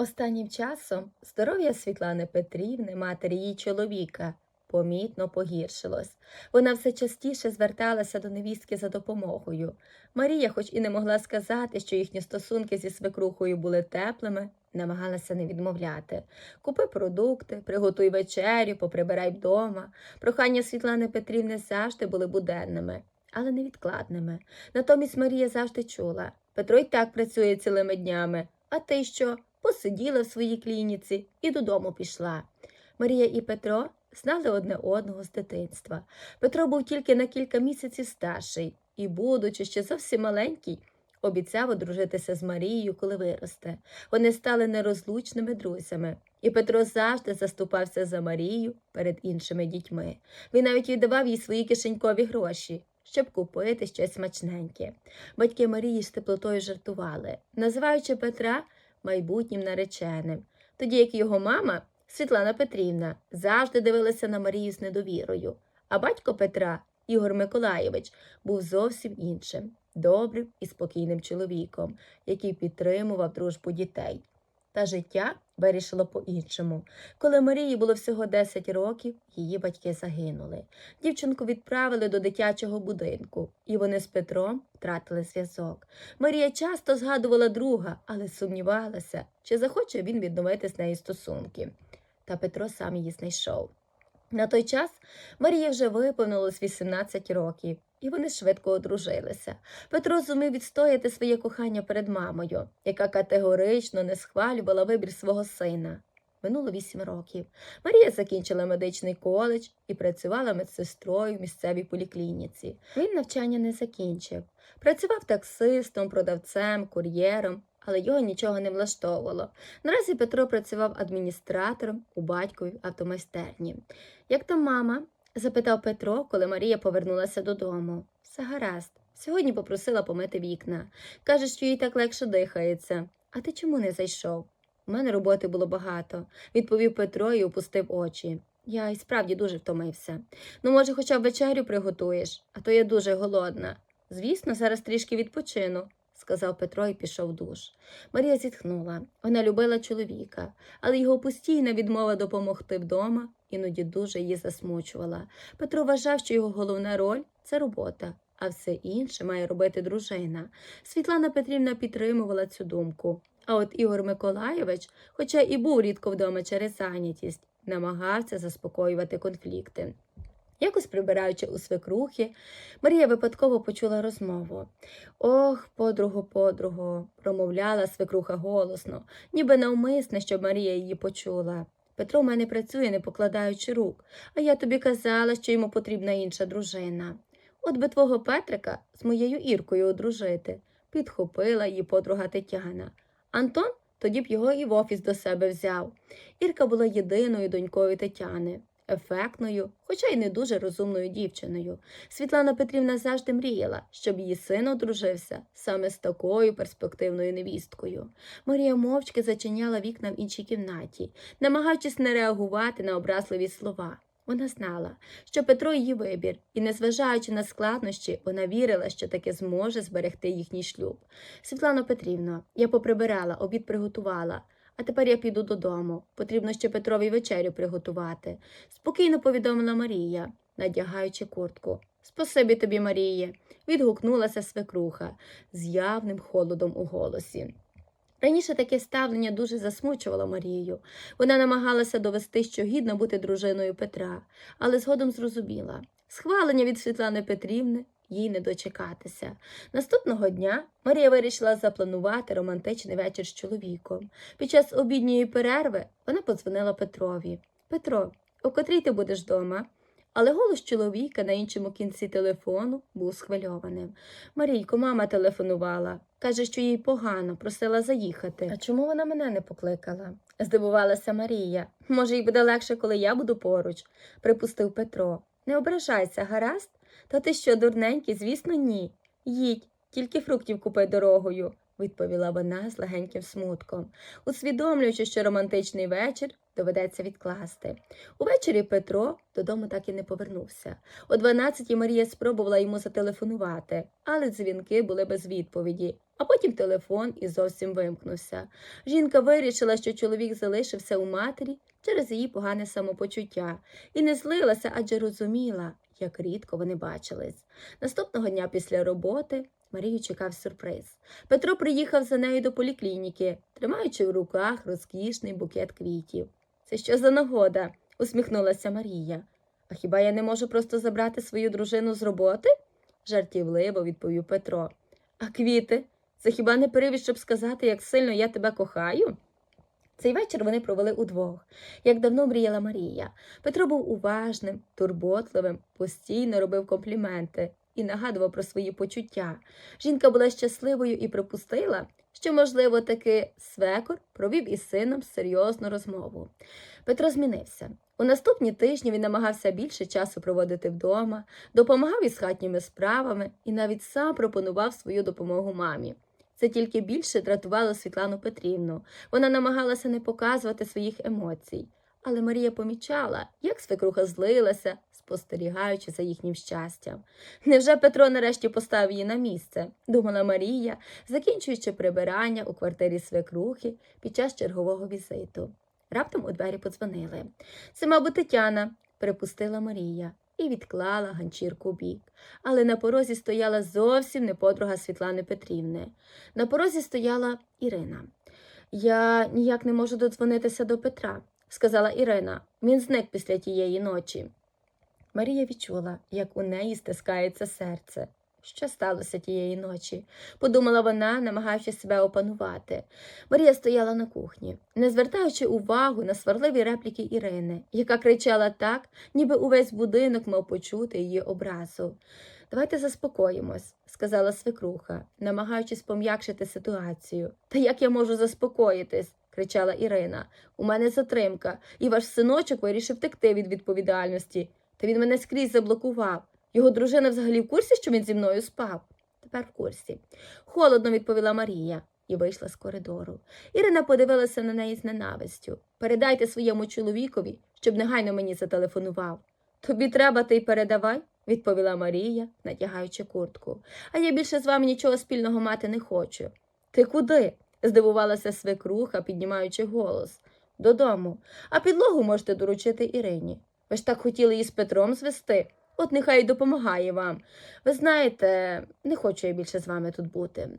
Останнім часом здоров'я Світлани Петрівни, матері її чоловіка, помітно погіршилось. Вона все частіше зверталася до невістки за допомогою. Марія, хоч і не могла сказати, що їхні стосунки зі свекрухою були теплими, намагалася не відмовляти. Купи продукти, приготуй вечерю, поприбирай вдома. Прохання Світлани Петрівни завжди були буденними, але невідкладними. Натомість Марія завжди чула Петро й так працює цілими днями. А ти що? Посиділа в своїй клініці і додому пішла. Марія і Петро знали одне одного з дитинства. Петро був тільки на кілька місяців старший і, будучи ще зовсім маленький, обіцяв одружитися з Марією, коли виросте. Вони стали нерозлучними друзями, і Петро завжди заступався за Марію перед іншими дітьми. Він навіть віддавав їй свої кишенькові гроші, щоб купити щось смачненьке. Батьки Марії з теплотою жартували, називаючи Петра майбутнім нареченим, тоді як його мама, Світлана Петрівна, завжди дивилася на Марію з недовірою, а батько Петра, Ігор Миколаєвич, був зовсім іншим, добрим і спокійним чоловіком, який підтримував дружбу дітей. Та життя вирішило по-іншому. Коли Марії було всього 10 років, її батьки загинули. Дівчинку відправили до дитячого будинку, і вони з Петром втратили зв'язок. Марія часто згадувала друга, але сумнівалася, чи захоче він відновити з нею стосунки. Та Петро сам її знайшов. На той час Марії вже виповнилось 18 років, і вони швидко одружилися. Петро зумів відстояти своє кохання перед мамою, яка категорично не схвалювала вибір свого сина. Минуло вісім років. Марія закінчила медичний коледж і працювала медсестрою в місцевій поліклініці. Він навчання не закінчив. Працював таксистом, продавцем, кур'єром, але його нічого не влаштовувало. Наразі Петро працював адміністратором у батьковій автомайстерні. Як там мама? запитав Петро, коли Марія повернулася додому. Все гаразд. Сьогодні попросила помити вікна. Каже, що їй так легше дихається. А ти чому не зайшов? У мене роботи було багато, відповів Петро і опустив очі. Я й справді дуже втомився. Ну, може, хоча б вечерю приготуєш, а то я дуже голодна. Звісно, зараз трішки відпочину, сказав Петро і пішов душ. Марія зітхнула. Вона любила чоловіка, але його постійна відмова допомогти вдома іноді дуже її засмучувала. Петро вважав, що його головна роль це робота, а все інше має робити дружина. Світлана Петрівна підтримувала цю думку. А от Ігор Миколайович, хоча і був рідко вдома через зайнятість, намагався заспокоювати конфлікти. Якось прибираючи у свекрухи, Марія випадково почула розмову. Ох, подругу, подругу, промовляла свекруха голосно, ніби навмисне, щоб Марія її почула. Петро в мене працює, не покладаючи рук, а я тобі казала, що йому потрібна інша дружина. От би твого Петрика з моєю Іркою одружити, підхопила її подруга Тетяна. Антон тоді б його і в офіс до себе взяв. Ірка була єдиною донькою Тетяни, ефектною, хоча й не дуже розумною дівчиною. Світлана Петрівна завжди мріяла, щоб її син одружився саме з такою перспективною невісткою. Марія мовчки зачиняла вікна в іншій кімнаті, намагаючись не реагувати на образливі слова. Вона знала, що Петро її вибір, і, незважаючи на складнощі, вона вірила, що таки зможе зберегти їхній шлюб. Світлано Петрівно, я поприбирала, обід приготувала. А тепер я піду додому. Потрібно ще Петрові вечерю приготувати, спокійно повідомила Марія, надягаючи куртку. Спасибі тобі, Маріє, відгукнулася свекруха з явним холодом у голосі. Раніше таке ставлення дуже засмучувало Марію. Вона намагалася довести, що гідно бути дружиною Петра, але згодом зрозуміла схвалення від Світлани Петрівни їй не дочекатися. Наступного дня Марія вирішила запланувати романтичний вечір з чоловіком. Під час обідньої перерви вона подзвонила Петрові. Петро, о котрій ти будеш вдома? Але голос чоловіка на іншому кінці телефону був схвильованим. Марійко, мама телефонувала. Каже, що їй погано, просила заїхати. А чому вона мене не покликала? здивувалася Марія. Може, їй буде легше, коли я буду поруч, припустив Петро. Не ображайся, гаразд? Та ти що, дурненький? Звісно, ні. Їдь, тільки фруктів купи дорогою, відповіла вона з легеньким смутком, усвідомлюючи, що романтичний вечір доведеться відкласти. Увечері Петро додому так і не повернувся. О 12-й Марія спробувала йому зателефонувати, але дзвінки були без відповіді. А потім телефон і зовсім вимкнувся. Жінка вирішила, що чоловік залишився у матері через її погане самопочуття, і не злилася, адже розуміла, як рідко вони бачились. Наступного дня після роботи Марію чекав сюрприз. Петро приїхав за нею до поліклініки, тримаючи в руках розкішний букет квітів. Це що за нагода? усміхнулася Марія. А хіба я не можу просто забрати свою дружину з роботи? жартівливо відповів Петро. А квіти? Це хіба не привід, щоб сказати, як сильно я тебе кохаю? Цей вечір вони провели удвох, як давно мріяла Марія. Петро був уважним, турботливим, постійно робив компліменти і нагадував про свої почуття. Жінка була щасливою і припустила, що, можливо, таки свекор провів із сином серйозну розмову. Петро змінився. У наступні тижні він намагався більше часу проводити вдома, допомагав із хатніми справами і навіть сам пропонував свою допомогу мамі. Це тільки більше дратувало Світлану Петрівну. Вона намагалася не показувати своїх емоцій. Але Марія помічала, як свекруха злилася, спостерігаючи за їхнім щастям. Невже Петро нарешті поставив її на місце? думала Марія, закінчуючи прибирання у квартирі свекрухи під час чергового візиту. Раптом у двері подзвонили. Це, мабуть, Тетяна, припустила Марія і відклала ганчірку бік. Але на порозі стояла зовсім не подруга Світлани Петрівни. На порозі стояла Ірина. Я ніяк не можу додзвонитися до Петра, сказала Ірина. Він зник після тієї ночі. Марія відчула, як у неї стискається серце. Що сталося тієї ночі? подумала вона, намагаючись себе опанувати. Марія стояла на кухні, не звертаючи увагу на сварливі репліки Ірини, яка кричала так, ніби увесь будинок мав почути її образу. Давайте заспокоїмось, сказала свекруха, намагаючись пом'якшити ситуацію. Та як я можу заспокоїтись? кричала Ірина. У мене затримка, і ваш синочок вирішив втекти від відповідальності. Та він мене скрізь заблокував. Його дружина взагалі в курсі, що він зі мною спав? Тепер в курсі. Холодно відповіла Марія і вийшла з коридору. Ірина подивилася на неї з ненавистю. Передайте своєму чоловікові, щоб негайно мені зателефонував. Тобі треба, ти й передавай, відповіла Марія, натягаючи куртку. А я більше з вами нічого спільного мати не хочу. Ти куди? здивувалася свекруха, піднімаючи голос. Додому. А підлогу можете доручити Ірині. Ви ж так хотіли її з Петром звести. От нехай допомагає вам. Ви знаєте, не хочу я більше з вами тут бути.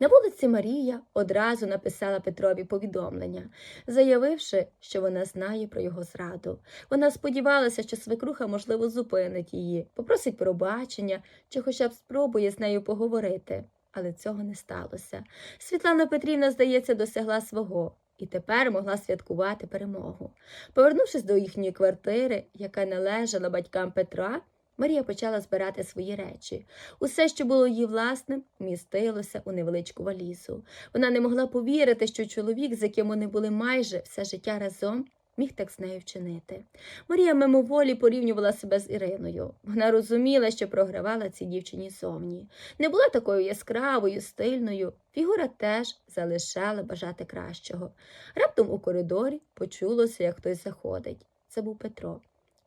На вулиці Марія одразу написала Петрові повідомлення, заявивши, що вона знає про його зраду. Вона сподівалася, що свекруха, можливо, зупинить її, попросить пробачення чи хоча б спробує з нею поговорити. Але цього не сталося. Світлана Петрівна, здається, досягла свого і тепер могла святкувати перемогу. Повернувшись до їхньої квартири, яка належала батькам Петра, Марія почала збирати свої речі. Усе, що було її власним, вмістилося у невеличку валізу. Вона не могла повірити, що чоловік, з яким вони були майже все життя разом, міг так з нею вчинити. Марія мимоволі порівнювала себе з Іриною. Вона розуміла, що програвала цій дівчині зовні. Не була такою яскравою, стильною. Фігура теж залишала бажати кращого. Раптом у коридорі почулося, як хтось заходить. Це був Петро.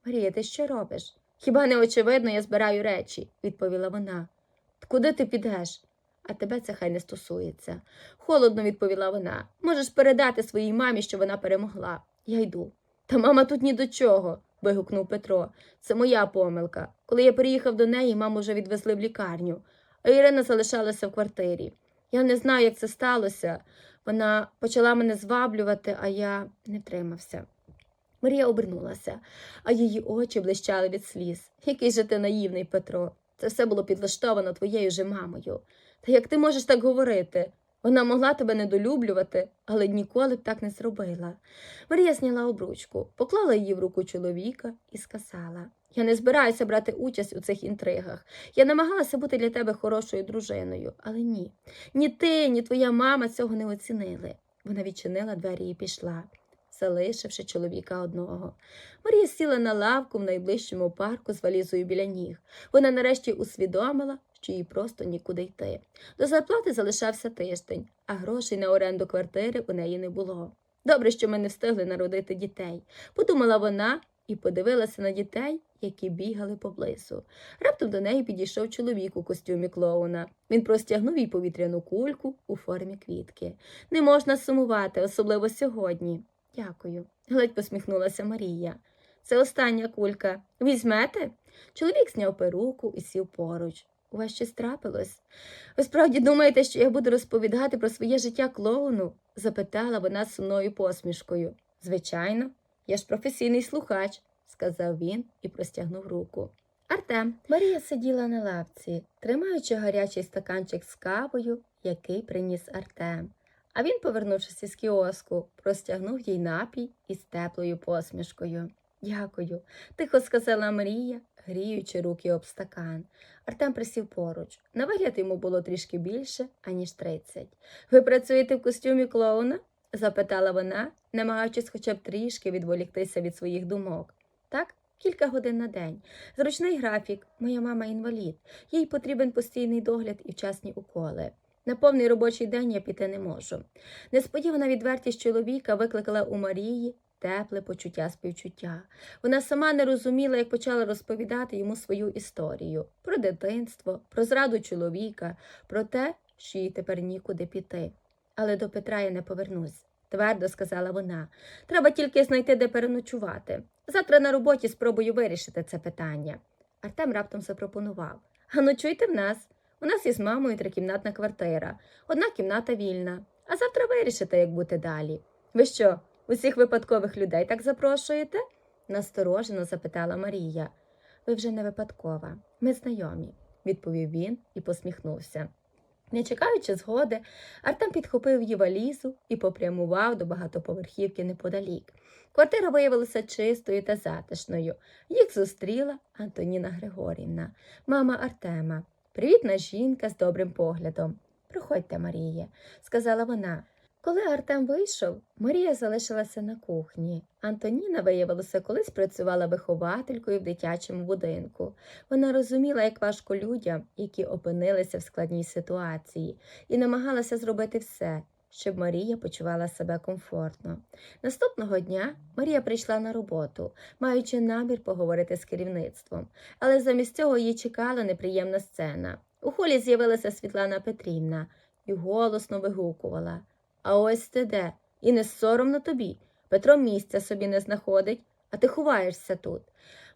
Марія, ти що робиш? Хіба не очевидно, я збираю речі, відповіла вона. Куди ти підеш? А тебе це хай не стосується. Холодно відповіла вона. Можеш передати своїй мамі, що вона перемогла. Я йду. Та мама тут ні до чого. вигукнув Петро. Це моя помилка. Коли я приїхав до неї, маму вже відвезли в лікарню, а Ірина залишалася в квартирі. Я не знаю, як це сталося. Вона почала мене зваблювати, а я не втримався. Марія обернулася, а її очі блищали від сліз. Який же ти наївний, Петро. Це все було підлаштовано твоєю же мамою. Та як ти можеш так говорити? Вона могла тебе недолюблювати, але ніколи б так не зробила. Марія зняла обручку, поклала її в руку чоловіка і сказала Я не збираюся брати участь у цих інтригах. Я намагалася бути для тебе хорошою дружиною, але ні. Ні ти, ні твоя мама цього не оцінили. Вона відчинила двері і пішла залишивши чоловіка одного. Марія сіла на лавку в найближчому парку з валізою біля ніг. Вона нарешті усвідомила, що їй просто нікуди йти. До зарплати залишався тиждень, а грошей на оренду квартири у неї не було. Добре, що ми не встигли народити дітей, подумала вона і подивилася на дітей, які бігали поблизу. Раптом до неї підійшов чоловік у костюмі клоуна. Він простягнув їй повітряну кульку у формі квітки. Не можна сумувати, особливо сьогодні. Дякую, ледь посміхнулася Марія. Це остання кулька. Візьмете? Чоловік зняв перуку і сів поруч. У вас щось трапилось? Ви справді думаєте, що я буду розповідати про своє життя клоуну? запитала вона з сумною посмішкою. Звичайно, я ж професійний слухач, сказав він і простягнув руку. Артем. Марія сиділа на лавці, тримаючи гарячий стаканчик з кавою, який приніс Артем. А він, повернувшись із кіоску, простягнув їй напій із теплою посмішкою. Дякую, тихо сказала Марія, гріючи руки об стакан. Артем присів поруч. На вигляд йому було трішки більше, аніж тридцять. Ви працюєте в костюмі клоуна? запитала вона, намагаючись хоча б трішки відволіктися від своїх думок. Так, кілька годин на день. Зручний графік, моя мама інвалід. Їй потрібен постійний догляд і вчасні уколи. На повний робочий день я піти не можу. Несподівана відвертість чоловіка викликала у Марії тепле почуття співчуття. Вона сама не розуміла, як почала розповідати йому свою історію про дитинство, про зраду чоловіка, про те, що їй тепер нікуди піти. Але до Петра я не повернусь, твердо сказала вона. Треба тільки знайти, де переночувати. Завтра на роботі спробую вирішити це питання. Артем раптом запропонував А ночуйте в нас. У нас із мамою трикімнатна квартира, одна кімната вільна. А завтра вирішите, як бути далі. Ви що, усіх випадкових людей так запрошуєте? насторожено запитала Марія. Ви вже не випадкова, ми знайомі, відповів він і посміхнувся. Не чекаючи згоди, Артем підхопив її валізу і попрямував до багатоповерхівки неподалік. Квартира виявилася чистою та затишною. Їх зустріла Антоніна Григорівна, мама Артема, привітна жінка з добрим поглядом. Проходьте, Марія, сказала вона. Коли Артем вийшов, Марія залишилася на кухні. Антоніна, виявилося, колись працювала вихователькою в дитячому будинку. Вона розуміла, як важко людям, які опинилися в складній ситуації, і намагалася зробити все, щоб Марія почувала себе комфортно. Наступного дня Марія прийшла на роботу, маючи намір поговорити з керівництвом, але замість цього її чекала неприємна сцена. У холі з'явилася Світлана Петрівна і голосно вигукувала. А ось ти де, і не соромно тобі. Петро місця собі не знаходить, а ти ховаєшся тут.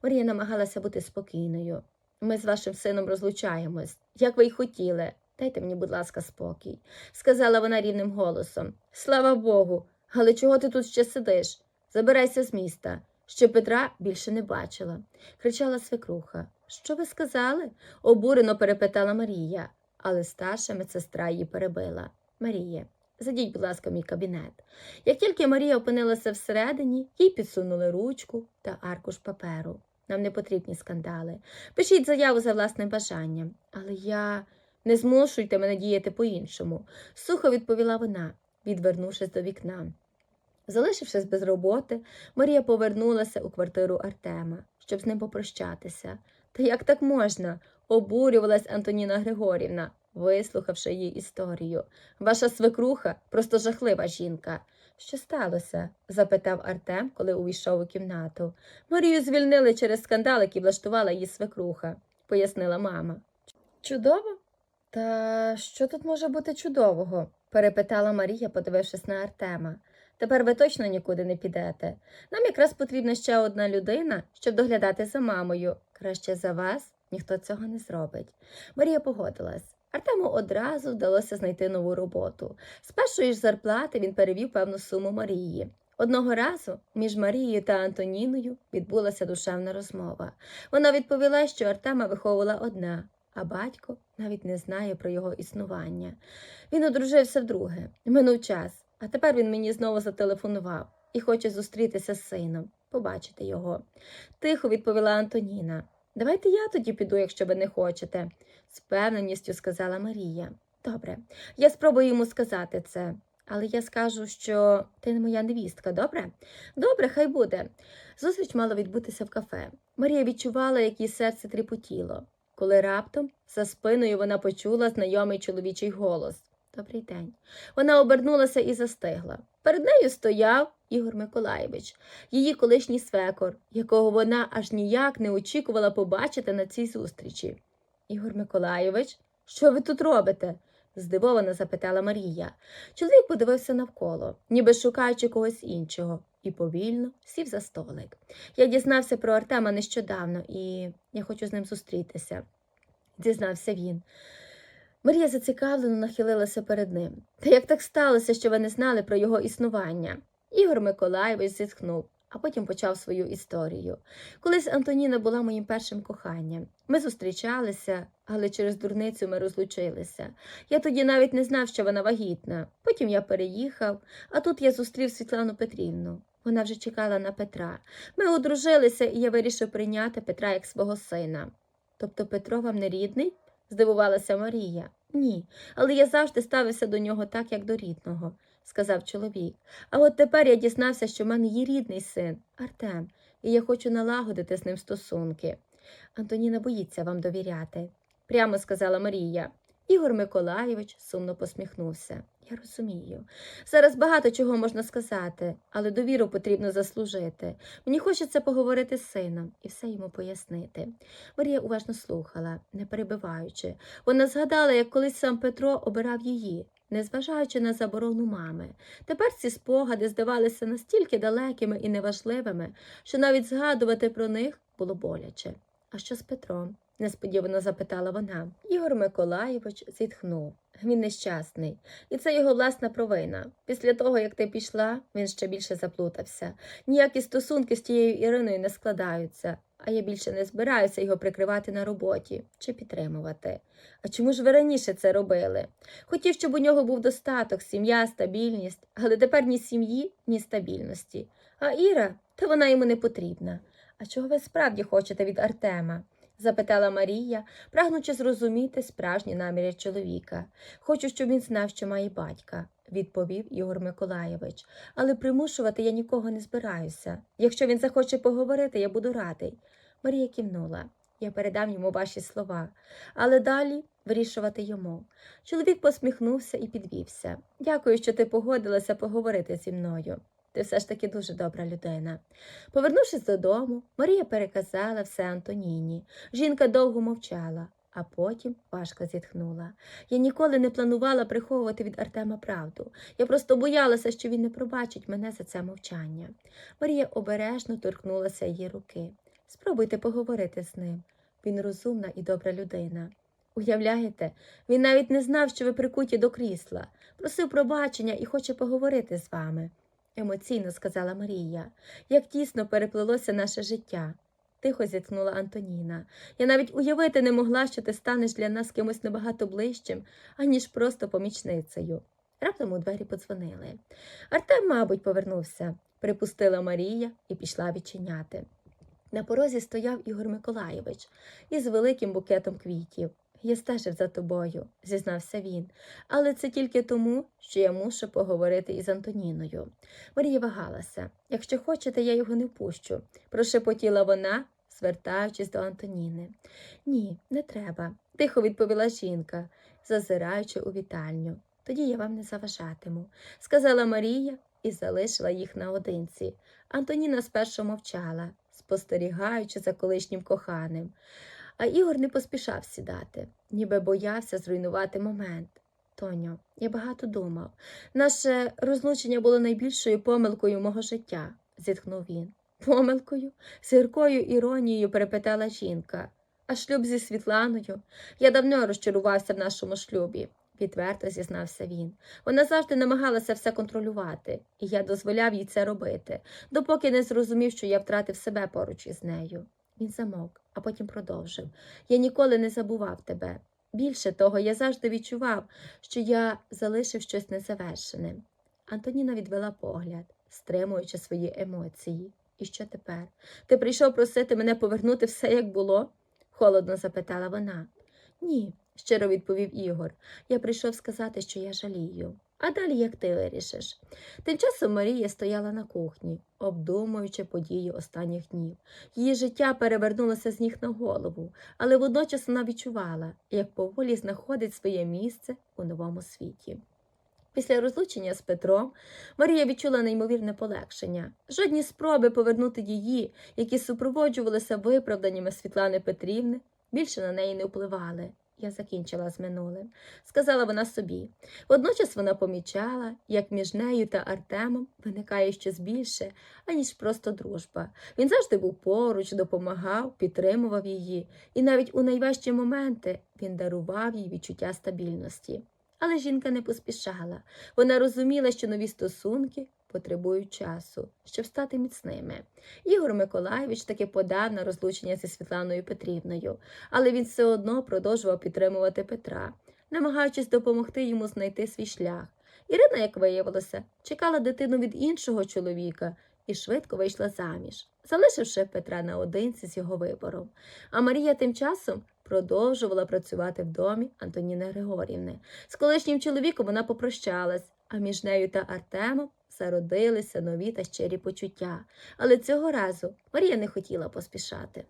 Марія намагалася бути спокійною. Ми з вашим сином розлучаємось, як ви й хотіли. Дайте мені, будь ласка, спокій, сказала вона рівним голосом. Слава Богу, але чого ти тут ще сидиш? Забирайся з міста. Ще Петра більше не бачила, кричала свекруха. Що ви сказали? обурено перепитала Марія, але старша медсестра її перебила. Марія, Зайдіть, будь ласка, мій кабінет. Як тільки Марія опинилася всередині, їй підсунули ручку та аркуш паперу. Нам не потрібні скандали. Пишіть заяву за власним бажанням. Але я не змушуйте мене діяти по-іншому, сухо відповіла вона, відвернувшись до вікна. Залишившись без роботи, Марія повернулася у квартиру Артема, щоб з ним попрощатися. Та як так можна? обурювалась Антоніна Григорівна, вислухавши її історію. Ваша свекруха просто жахлива жінка. Що сталося? запитав Артем, коли увійшов у кімнату. Марію звільнили через скандал, який влаштувала її свекруха, пояснила мама. Чудово? Та що тут може бути чудового? перепитала Марія, подивившись на Артема. Тепер ви точно нікуди не підете. Нам якраз потрібна ще одна людина, щоб доглядати за мамою. Краще за вас ніхто цього не зробить. Марія погодилась. Артему одразу вдалося знайти нову роботу. З першої ж зарплати він перевів певну суму Марії. Одного разу між Марією та Антоніною відбулася душевна розмова. Вона відповіла, що Артема виховувала одна, а батько навіть не знає про його існування. Він одружився вдруге, минув час, а тепер він мені знову зателефонував і хоче зустрітися з сином, побачити його. Тихо відповіла Антоніна. Давайте я тоді піду, якщо ви не хочете, з певненістю сказала Марія. Добре, я спробую йому сказати це, але я скажу, що ти не моя невістка, добре? Добре, хай буде. Зустріч мала відбутися в кафе. Марія відчувала, як її серце тріпотіло, коли раптом за спиною вона почула знайомий чоловічий голос. Добрий день. Вона обернулася і застигла. Перед нею стояв Ігор Миколаєвич, її колишній свекор, якого вона аж ніяк не очікувала побачити на цій зустрічі. Ігор Миколаєвич, що ви тут робите? здивовано запитала Марія. Чоловік подивився навколо, ніби шукаючи когось іншого, і повільно сів за столик. Я дізнався про Артема нещодавно, і я хочу з ним зустрітися, дізнався він. Марія зацікавлено нахилилася перед ним. Та як так сталося, що ви не знали про його існування? Ігор Миколаєвич зітхнув, а потім почав свою історію. Колись Антоніна була моїм першим коханням. Ми зустрічалися, але через дурницю ми розлучилися. Я тоді навіть не знав, що вона вагітна. Потім я переїхав, а тут я зустрів Світлану Петрівну. Вона вже чекала на Петра. Ми одружилися, і я вирішив прийняти Петра як свого сина. Тобто Петро вам не рідний? Здивувалася Марія. Ні, але я завжди ставився до нього так, як до рідного, сказав чоловік. А от тепер я дізнався, що в мене є рідний син, Артем, і я хочу налагодити з ним стосунки. Антоніна боїться вам довіряти, прямо сказала Марія. Ігор Миколаєвич сумно посміхнувся. Я розумію. Зараз багато чого можна сказати, але довіру потрібно заслужити. Мені хочеться поговорити з сином і все йому пояснити. Марія уважно слухала, не перебиваючи. Вона згадала, як колись сам Петро обирав її, незважаючи на заборону мами. Тепер ці спогади здавалися настільки далекими і неважливими, що навіть згадувати про них було боляче. А що з Петром? Несподівано запитала вона. Ігор Миколаєвич зітхнув. Він нещасний, і це його власна провина. Після того, як ти пішла, він ще більше заплутався. Ніякі стосунки з тією Іриною не складаються, а я більше не збираюся його прикривати на роботі чи підтримувати. А чому ж ви раніше це робили? Хотів, щоб у нього був достаток, сім'я, стабільність, але тепер ні сім'ї, ні стабільності. А Іра, та вона йому не потрібна. А чого ви справді хочете від Артема? Запитала Марія, прагнучи зрозуміти справжні наміри чоловіка. Хочу, щоб він знав, що має батька, відповів Ігор Миколаєвич. Але примушувати я нікого не збираюся. Якщо він захоче поговорити, я буду радий. Марія кивнула. Я передам йому ваші слова, але далі вирішувати йому. Чоловік посміхнувся і підвівся. Дякую, що ти погодилася поговорити зі мною. Ти все ж таки дуже добра людина. Повернувшись додому, Марія переказала все Антоніні. Жінка довго мовчала, а потім важко зітхнула. Я ніколи не планувала приховувати від Артема правду. Я просто боялася, що він не пробачить мене за це мовчання. Марія обережно торкнулася її руки. Спробуйте поговорити з ним. Він розумна і добра людина. Уявляєте, він навіть не знав, що ви прикуті до крісла, просив пробачення і хоче поговорити з вами емоційно сказала Марія, як тісно переплилося наше життя. Тихо зітхнула Антоніна. Я навіть уявити не могла, що ти станеш для нас кимось набагато ближчим, аніж просто помічницею. Раптом у двері подзвонили. Артем, мабуть, повернувся, припустила Марія і пішла відчиняти. На порозі стояв Ігор Миколаєвич із великим букетом квітів. Я стежив за тобою, зізнався він, але це тільки тому, що я мушу поговорити із Антоніною. Марія вагалася. Якщо хочете, я його не впущу, прошепотіла вона, звертаючись до Антоніни. Ні, не треба, тихо відповіла жінка, зазираючи у вітальню. Тоді я вам не заважатиму, сказала Марія і залишила їх наодинці. Антоніна спершу мовчала, спостерігаючи за колишнім коханим. А Ігор не поспішав сідати, ніби боявся зруйнувати момент. Тоньо, я багато думав. Наше розлучення було найбільшою помилкою мого життя, зітхнув він. Помилкою? з гіркою іронією перепитала жінка. А шлюб зі Світланою? Я давно розчарувався в нашому шлюбі, відверто зізнався він. Вона завжди намагалася все контролювати, і я дозволяв їй це робити, допоки не зрозумів, що я втратив себе поруч із нею. Він замовк, а потім продовжив Я ніколи не забував тебе. Більше того, я завжди відчував, що я залишив щось незавершеним. Антоніна відвела погляд, стримуючи свої емоції. І що тепер? Ти прийшов просити мене повернути все, як було? холодно запитала вона. Ні, щиро відповів Ігор. Я прийшов сказати, що я жалію. А далі як ти вирішиш? Тим часом Марія стояла на кухні, обдумуючи події останніх днів. Її життя перевернулося з ніг на голову, але водночас вона відчувала, як поволі знаходить своє місце у новому світі. Після розлучення з Петром Марія відчула неймовірне полегшення. Жодні спроби повернути її, які супроводжувалися виправданнями Світлани Петрівни, більше на неї не впливали. Я закінчила з минулим, сказала вона собі. Водночас вона помічала, як між нею та Артемом виникає щось більше, аніж просто дружба. Він завжди був поруч, допомагав, підтримував її, і навіть у найважчі моменти він дарував їй відчуття стабільності. Але жінка не поспішала. Вона розуміла, що нові стосунки потребують часу, щоб стати міцними. Ігор Миколайович таки подав на розлучення зі Світланою Петрівною, але він все одно продовжував підтримувати Петра, намагаючись допомогти йому знайти свій шлях. Ірина, як виявилося, чекала дитину від іншого чоловіка і швидко вийшла заміж, залишивши Петра наодинці з його вибором. А Марія тим часом продовжувала працювати в домі Антоніни Григорівни. З колишнім чоловіком вона попрощалась, а між нею та Артемом зародилися нові та щирі почуття. Але цього разу Марія не хотіла поспішати.